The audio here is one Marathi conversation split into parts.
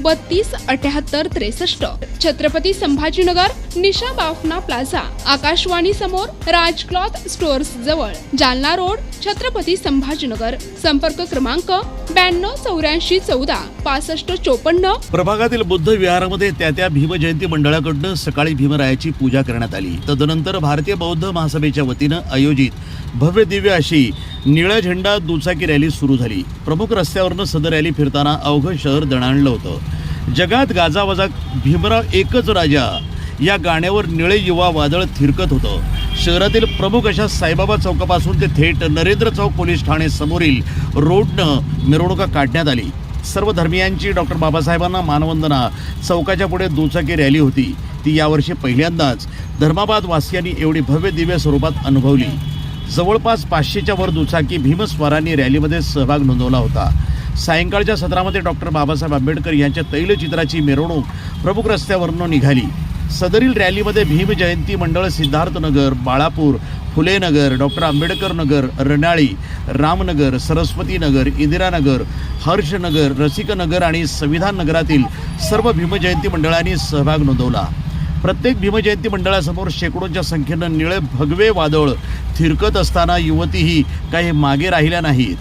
बत्तीस अठ्याहत्तर त्रेसष्ट. छत्रपती संभाजीनगर निशा बाफना प्लाझा. आकाशवाणी समोर राज क्लॉथ स्टोअर्स जवळ. जालना रोड छत्रपती संभाजीनगर. संपर्क क्रमांक ब्याण्णव चौऱ्याऐंशी चौदा पासष्ट चोपन्न. प्रभागातील बुद्ध विहारामध्ये त्या त्या भीमजयंती मंडळाकडनं सकाळी भीमरायाची पूजा करण्यात आली. तदनंतर भारतीय बौद्ध महासभेच्या वतीनं आयोजित भव्य दिव्य अशी निळा झेंडा दुचाकी रॅली सुरू झाली. प्रमुख रस्त्यावरनं सदर रॅली फिरताना अवघं शहर दणाणलं होतं. जगात गाजावाजा भीमराव एकच राजा. या गाण्यावर निळे युवा वादळ थिरकत होतं. शहरातील प्रमुख अशा साईबाबा चौकापासून ते थेट नरेंद्र चौक पोलीस ठाणे समोरील रोडनं मिरवणुका काढण्यात आली. सर्व धर्मियांची डॉक्टर बाबासाहेबांना मानवंदना चौकाच्या पुढे दुचाकी रॅली होती. ती यावर्षी पहिल्यांदाच धर्माबाद वासियांनी एवढी भव्य दिव्य स्वरूपात अनुभवली. जवळपास पाचशेच्या वर दुचाकी भीमस्वरांनी रॅलीमध्ये सहभाग नोंदवला होता. सायंकाळच्या सत्रामध्ये डॉक्टर बाबासाहेब आंबेडकर यांच्या तैलचित्राची मिरवणूक प्रमुख रस्त्यावरनं निघाली. सदरील रॅलीमध्ये भीम जयंती मंडळ सिद्धार्थनगर बाळापूर फुलेनगर डॉक्टर आंबेडकर नगर रणाळी रामनगर सरस्वती नगर इंदिरानगर हर्षनगर रसिकनगर आणि संविधान नगरातील सर्व भीमजयंती मंडळांनी सहभाग नोंदवला. प्रत्येक भीमजयंती मंडळासमोर शेकडोंच्या संख्येनं निळे भगवे वादळ थिरकत असताना युवतीही काही मागे राहिल्या नाहीत.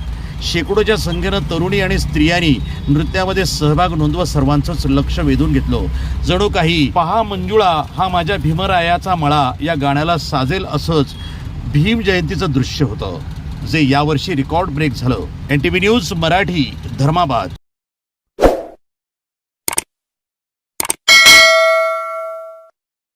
शेकडोच्या संख्येनं तरुणी आणि स्त्रियांनी नृत्यामध्ये सहभाग नोंदवत सर्वांचंच लक्ष वेधून घेतलं. जणू काही पहा मंजुळा हा माझ्या भीमरायाचा मळा या गाण्याला साजेल असंच भीम जयंतीचं दृश्य होतं. जे यावर्षी रेकॉर्ड ब्रेक झालं. N T V news Marathi Dharmabad.